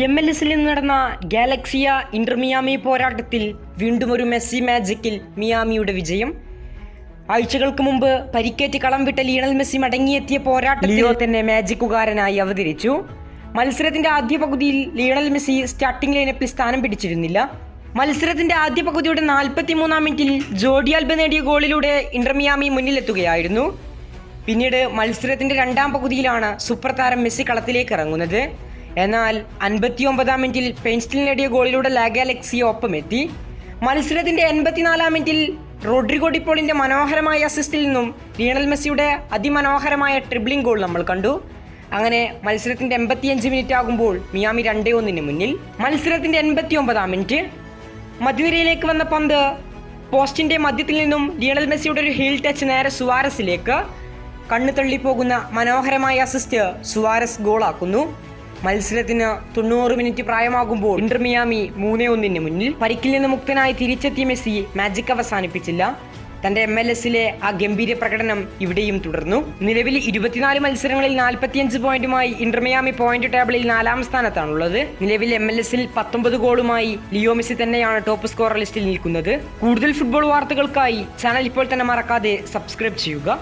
M L എസിൽ നടന്ന ഗാലക്സിയ Inter Miami പോരാട്ടത്തിൽ വീണ്ടും ഒരു മെസ്സി മാജിക്കിൽ മിയാമിയുടെ വിജയം. ആഴ്ചകൾക്ക് മുമ്പ് പരിക്കേറ്റ് കളം വിട്ട ലിയണൽ മെസ്സി മടങ്ങിയെത്തിയ പോരാട്ടത്തിൽ തന്നെ മാജിക്കുകാരനായി അവതരിച്ചു. മത്സരത്തിന്റെ ആദ്യ പകുതിയിൽ ലിയണൽ മെസ്സി സ്റ്റാർട്ടിംഗ് ലൈനപ്പിൽ സ്ഥാനം പിടിച്ചിരുന്നില്ല. മത്സരത്തിന്റെ ആദ്യ പകുതിയുടെ നാൽപ്പത്തി മൂന്നാം മിനിറ്റിൽ ജോഡി ആൽബ നേടിയ ഗോളിലൂടെ ഇന്റർമിയാമി മുന്നിലെത്തുകയായിരുന്നു പിന്നീട് മത്സരത്തിന്റെ രണ്ടാം പകുതിയിലാണ് സൂപ്പർ താരം മെസ്സി കളത്തിലേക്ക് ഇറങ്ങുന്നത്. എന്നാൽ അൻപത്തി ഒമ്പതാം മിനിറ്റിൽ പെൻസ്റ്റിൽ നേടിയ ഗോളിലൂടെ ലാഗാലക്സിയെ ഒപ്പമെത്തി മത്സരത്തിന്റെ എൺപത്തിനാലാം മിനിറ്റിൽ റോഡ്രിഗോ ഡിപ്പോളിന്റെ മനോഹരമായ അസിസ്റ്റിൽ നിന്നും ലിയണൽ മെസ്സിയുടെ അതിമനോഹരമായ ട്രിബ്ലിംഗ് ഗോൾ നമ്മൾ കണ്ടു. അങ്ങനെ മത്സരത്തിന്റെ എൺപത്തിയഞ്ച് മിനിറ്റ് ആകുമ്പോൾ മിയാമി രണ്ടേ ഒന്നിന് മുന്നിൽ. മത്സരത്തിന്റെ എൺപത്തി ഒമ്പതാം മിനിറ്റ്. മധുരയിലേക്ക് വന്ന പന്ത് പോസ്റ്റിന്റെ മധ്യത്തിൽ നിന്നും ലിയണൽ മെസ്സിയുടെ ഒരു ഹീൽ ടച്ച് നേരെ സുവാരസിലേക്ക്. കണ്ണു തള്ളിപ്പോകുന്ന മനോഹരമായ അസിസ്റ്റ് സുവാരസ് ഗോളാക്കുന്നു. മത്സരത്തിന് തൊണ്ണൂറ് മിനിറ്റ് പ്രായമാകുമ്പോൾ ഇന്റർ മിയാമി മൂന്നേ ഒന്നിന് മുന്നിൽ പരിക്കിൽ നിന്ന് മുക്തനായി തിരിച്ചെത്തിയ മെസ്സി മാജിക് അവസാനിപ്പിച്ചില്ല. തന്റെ എം എൽ എസിലെ ആ ഗംഭീര പ്രകടനം ഇവിടെയും തുടർന്നു. നിലവിൽ ഇരുപത്തിനാല് മത്സരങ്ങളിൽ നാൽപ്പത്തിയഞ്ച് പോയിന്റുമായി ഇന്റർമിയാമി പോയിന്റ് ടേബിളിൽ നാലാം സ്ഥാനത്താണുള്ളത്. നിലവിൽ എം എൽ എസിൽ പത്തൊമ്പത് ഗോളുമായി ലിയോ മെസ്സി തന്നെയാണ് ടോപ്പ് സ്കോറർ ലിസ്റ്റിൽ നിൽക്കുന്നത്. കൂടുതൽ ഫുട്ബോൾ വാർത്തകൾക്കായി ചാനൽ ഇപ്പോൾ തന്നെ മറക്കാതെ സബ്സ്ക്രൈബ് ചെയ്യുക.